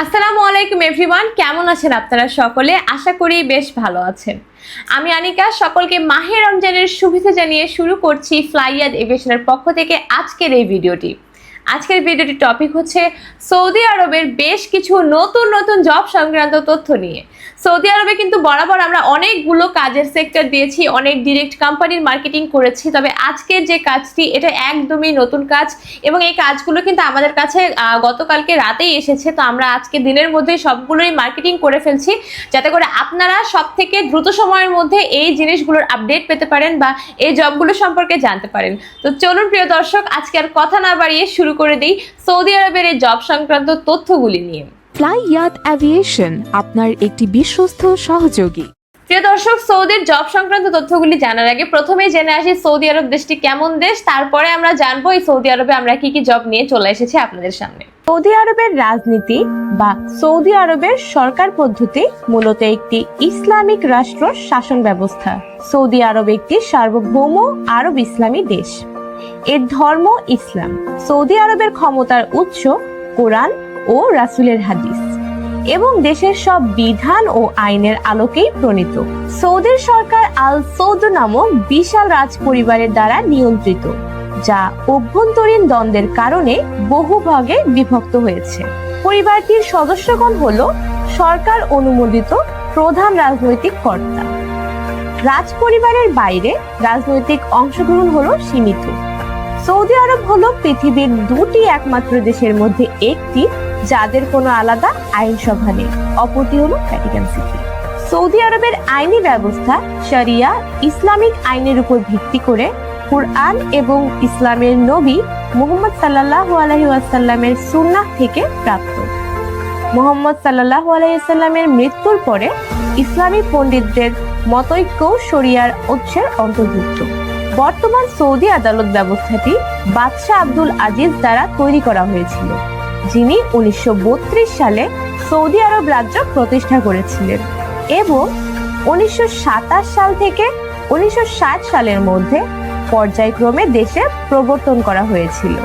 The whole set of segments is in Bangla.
আসসালামু আলাইকুম এভরিওয়ান কেমন আছেন আপনারা সকলে? আশা করি বেশ ভালো আছেন। আমি আনিকা, সকলকে মাহে রমজানের শুভেচ্ছা জানিয়ে শুরু করছি ফ্লাইয়াদ এভিয়েশনের পক্ষ থেকে আজকের এই ভিডিওটি। আজকের ভিডিওটির টপিক হচ্ছে সৌদি আরবের বেশ কিছু নতুন নতুন জব সংক্রান্ত তথ্য নিয়ে। সৌদি আরবে কিন্তু বরাবর আমরা অনেকগুলো কাজের সেক্টর দিয়েছি, অনেক ডিরেক্ট কোম্পানির মার্কেটিং করেছি, তবে আজকের যে কাজটি, এটা একদমই নতুন কাজ এবং এই কাজগুলো কিন্তু আমাদের কাছে গতকালকে রাতেই এসেছে, তো আমরা আজকে দিনের মধ্যে সবগুলোই মার্কেটিং করে ফেলছি, যাতে করে আপনারা সব থেকে দ্রুত সময়ের মধ্যে এই জিনিসগুলোর আপডেট পেতে পারেন বা এই জবগুলো সম্পর্কে জানতে পারেন। তো চলুন প্রিয় দর্শক, আজকে আর কথা না বাড়িয়ে শুরু করে দিই সৌদি আরবের এই জব সংক্রান্ত তথ্যগুলি নিয়ে। ফ্লাই ইয়াত অ্যাভিয়েশন আপনার একটি বিশ্বস্ত সহযোগী। প্রিয় দর্শক সৌদির জব সংক্রান্ত তথ্যগুলি জানার আগে প্রথমেই জেনে আসি সৌদি আরব দেশটি কেমন দেশ। তারপরে আমরা জানব এই সৌদি আরবে আমরা কি কি জব নিয়ে চলে এসেছি আপনাদের সামনে। সৌদি আরবের রাজনীতি বা সৌদি আরবের সরকার পদ্ধতি মূলত একটি ইসলামিক রাষ্ট্র শাসন ব্যবস্থা। সৌদি আরব একটি সার্বভৌম আরব ইসলামী দেশ। এর ধর্ম ইসলাম। সৌদি আরবের ক্ষমতার উৎস কোরআন ও রাসূলের হাদিস। এবং দেশের সব বিধান ও আইনের আলোকেই প্রণীত। সৌদির সরকার আল সৌদ নামক বিশাল রাজ পরিবারের দ্বারা নিয়ন্ত্রিত, যা অভ্যন্তরীণ দ্বন্দ্বের কারণে বহু ভাগে বিভক্ত হয়েছে। পরিবারটির সদস্যগণ হল সরকার অনুমোদিত প্রধান রাজনৈতিক কর্তা। রাজ পরিবারের বাইরে রাজনৈতিক অংশগ্রহণ হল সীমিত। সৌদি আরব হলো পৃথিবীর দুটি একমাত্র দেশের মধ্যে একটি, যাদের কোনো আলাদা আইনসভা নেই। অপরটি হলো ভ্যাটিকান সিটি সৌদি আরবের আইনি ব্যবস্থা শরিয়া ইসলামিক আইনের উপর ভিত্তি করে কুরআন এবং ইসলামের নবী মুহাম্মদ সাল্লাহ আলহি ওয়াসাল্লামের সুন্নাহ থেকে প্রাপ্ত। মোহাম্মদ সাল্লাহ আলাইসাল্লামের মৃত্যুর পরে ইসলামী পণ্ডিতদের মতৈক্য শরিয়ার উৎসের অন্তর্ভুক্ত। বর্তমান সৌদি আদালত ব্যবস্থাটি বাদশাহ আব্দুল আজিজ দ্বারা তৈরি করা হয়েছিল, যিনি উনিশশো বত্রিশ সালে সৌদি আরব রাজ্য প্রতিষ্ঠা করেছিলেন এবং উনিশশো সাতাশ সাল থেকে উনিশশো ষাট সালের মধ্যে পর্যায়ক্রমে দেশে প্রবর্তন করা হয়েছিল।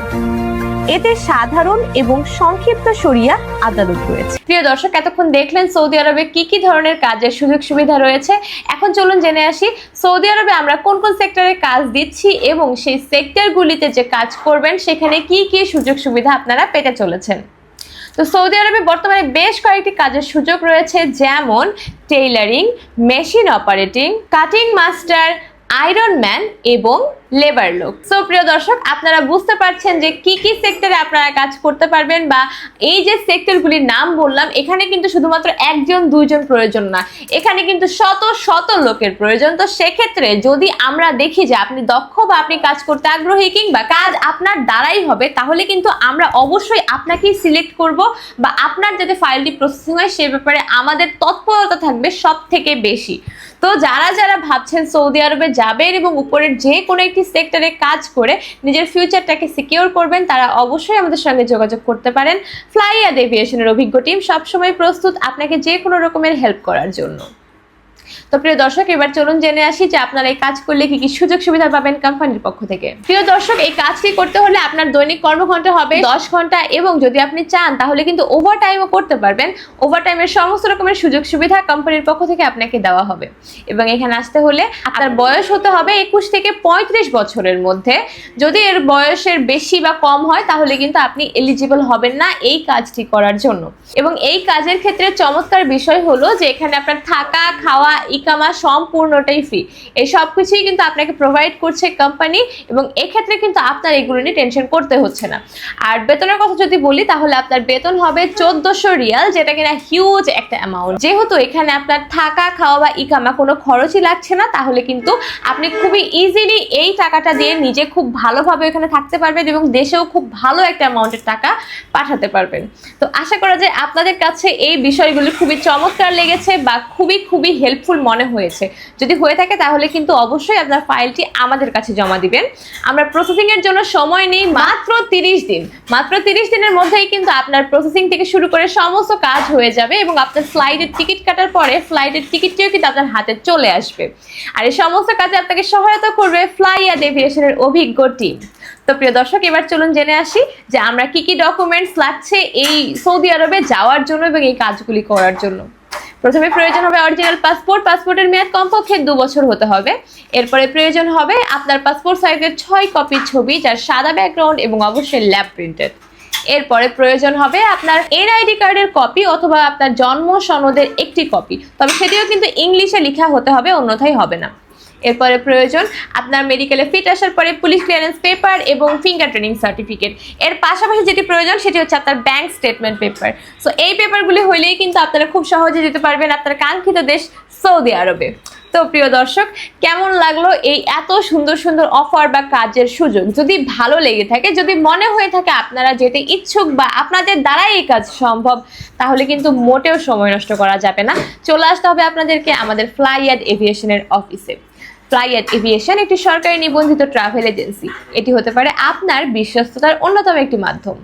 এতে সাধারণ এবং সংক্ষিপ্ত শরিয়া আদালত রয়েছে। প্রিয় দর্শক, এতক্ষণ দেখলেন সৌদি আরবে কি কি ধরনের কাজের সুযোগ সুবিধা রয়েছে। এখন চলুন জেনে আসি, সৌদি আরবে আমরা কোন কোন সেক্টরে কাজ দিচ্ছি এবং সেই সেক্টরগুলিতে যে কাজ করবেন, সেখানে কি কি সুযোগ সুবিধা আপনারা পেতে চলেছেন। তো সৌদি আরবে বর্তমানে বেশ কয়েকটি কাজের সুযোগ রয়েছে, যেমন tailoring, machine operating, cutting master, iron man এবং লেবার লোক সো প্রিয় দর্শক, আপনারা বুঝতে পারছেন যে কি কি সেক্টরে আপনারা কাজ করতে পারবেন বা এই যে সেক্টরগুলির নাম বললাম, এখানে কিন্তু শুধুমাত্র একজন, দুইজন প্রয়োজন না। এখানে কিন্তু শত শত লোকের প্রয়োজন। তো সেক্ষেত্রে যদি আমরা দেখি যে আপনি দক্ষ বা আপনি কাজ করতে আগ্রহী কিংবা কাজ আপনার দ্বারাই হবে, তাহলে কিন্তু আমরা অবশ্যই আপনাকেই সিলেক্ট করব বা আপনার যাতে ফাইলটি প্রসেসিং হয়, সে ব্যাপারে আমাদের তৎপরতা থাকবে সব থেকে বেশি। তো যারা যারা ভাবছেন সৌদি আরবে যাবেন এবং উপরের যে কোনো একটি সেক্টরে কাজ করে নিজের ফিউচারটাকে সিকিওর করবেন, তারা অবশ্যই আমাদের সঙ্গে যোগাযোগ করতে পারেন। ফ্লাইয়াদ এভিয়েশনের অভিজ্ঞ টিম সবসময় প্রস্তুত আপনাকে যে কোনো রকমের হেল্প করার জন্য। তো প্রিয় দর্শক, এবার চলুন জেনে আসি যে আপনারা এই কাজ করলে কি কি সুযোগ সুবিধা পাবেন কোম্পানির পক্ষ থেকে। প্রিয় দর্শক, এই কাজটি করতে হলে আপনার দৈনিক কর্মঘন্টা হবে দশ ঘণ্টা এবং যদি আপনি চান, তাহলে কিন্তু ওভার টাইমও করতে পারবেন। ওভার টাইমের সমস্ত রকমের সুযোগ সুবিধা কোম্পানির পক্ষ থেকে আপনাকে দেওয়া হবে। এবং এখানে আসতে হলে আপনার বয়স হতে হবে একুশ থেকে পঁয়ত্রিশ বছরের মধ্যে। যদি এর বয়সের বেশি বা কম হয়, তাহলে কিন্তু আপনি এলিজিবল হবেন না এই কাজটি করার জন্য। এবং এই কাজের ক্ষেত্রে চমৎকার বিষয় হলো যে এখানে আপনার থাকা, খাওয়া ইকামা সম্পূর্ণটাই ফ্রি এই সব কিছুই কিন্তু আপনাকে প্রোভাইড করছে কোম্পানি এবং এক্ষেত্রে কিন্তু আপনার এগুলো নিয়ে টেনশন করতে হচ্ছে না। আর বেতনের কথা যদি বলি, তাহলে আপনার বেতন হবে চোদ্দশো রিয়াল, যেটা কিনা হিউজ একটা অ্যামাউন্ট যেহেতু এখানে আপনার থাকা, খাওয়া বা ইকামা কোনো খরচই লাগছে না, তাহলে কিন্তু আপনি খুবই ইজিলি এই টাকাটা দিয়ে নিজে খুব ভালোভাবে এখানে থাকতে পারবেন এবং দেশেও খুব ভালো একটা অ্যামাউন্টের টাকা পাঠাতে পারবেন। তো আশা করা যায় আপনাদের কাছে এই বিষয়গুলি খুবই চমৎকার লেগেছে বা খুবই খুবই হেল্পফুল মনে হয়েছে। যদি হয়ে থাকে তাহলে কিন্তু অবশ্যই আপনার ফাইলটি আমাদের কাছে জমা দিবেন। আমরা প্রসেসিং এর জন্য সময় নেই, মাত্র তিরিশ দিন। মাত্র তিরিশ দিনের মধ্যেই কিন্তু আপনার প্রসেসিং থেকে শুরু করে সমস্ত কাজ হয়ে যাবে এবং আপনার ফ্লাইটের টিকিট কাটার পরে ফ্লাইটের টিকিটটিও কিন্তু আপনার হাতে চলে আসবে। আর এই সমস্ত কাজে আপনাকে সহায়তা করবে ফ্লাই অ্যাড এভিয়েশনের অভিজ্ঞ টিম তো প্রিয় দর্শক, এবার চলুন জেনে আসি যে আমরা কি কি ডকুমেন্টস লাগছে এই সৌদি আরবে যাওয়ার জন্য এবং এই কাজগুলি করার জন্য। প্রথমে প্রয়োজন হবে অরিজিনাল পাসপোর্ট পাসপোর্টের মেয়াদ কমপক্ষে দু বছর হতে হবে। এরপরে প্রয়োজন হবে আপনার পাসপোর্ট সাইজের ছয় কপি ছবি, যার সাদা ব্যাকগ্রাউন্ড এবং অবশ্যই ল্যাব প্রিন্টেড এরপরে প্রয়োজন হবে আপনার এর আইডি কার্ডের কপি অথবা আপনার জন্ম সনদের একটি কপি তবে সেটিও কিন্তু ইংলিশে লেখা হতে হবে, অন্যথায় হবে না। এরপরে প্রয়োজন, আপনার মেডিকেলে ফিট আসার পরে পুলিশ ক্লিয়ারেন্স পেপার এবং ফিঙ্গার ট্রেনিং সার্টিফিকেট এর পাশাপাশি যেটি প্রয়োজন, সেটি হচ্ছে আপনার ব্যাংক স্টেটমেন্ট পেপার সো এই পেপারগুলি হইলেই কিন্তু আপনারা খুব সহজে যেতে পারবেন আপনার কাঙ্ক্ষিত দেশ সৌদি আরবে। তো, প্রিয় দর্শক, কেমন লাগল এই এত সুন্দর সুন্দর অফার বা কাজের সুযোগ? যদি ভালো লেগে থাকে, যদি মনে হয়ে থাকে আপনারা যেতে ইচ্ছুক বা আপনাদের দ্বারাই এই কাজ সম্ভব, তাহলে কিন্তু মোটেও সময় নষ্ট করা যাবে না। চলে আসতে হবে আপনাদেরকে আমাদের ফ্লাই অ্যাড এভিয়েশনের অফিসে ফ্লাই অ্যাট এভিয়েশন একটি সরকারি নিবন্ধিত ট্রাভেল এজেন্সি এটি হতে পারে আপনার বিশ্বস্ততার অন্যতম একটি মাধ্যম।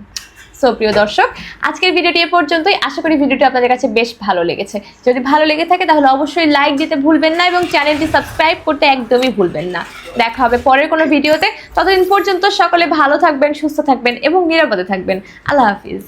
সো প্রিয় দর্শক, আজকের ভিডিওটি এ পর্যন্তই। আশা করি ভিডিওটি আপনাদের কাছে বেশ ভালো লেগেছে। যদি ভালো লেগে থাকে, তাহলে অবশ্যই লাইক দিতে ভুলবেন না এবং চ্যানেলটি সাবস্ক্রাইব করতে একদমই ভুলবেন না। দেখা হবে পরের কোনো ভিডিওতে। ততদিন পর্যন্ত সকলে ভালো থাকবেন, সুস্থ থাকবেন এবং নিরাপদে থাকবেন। আল্লাহ হাফিজ।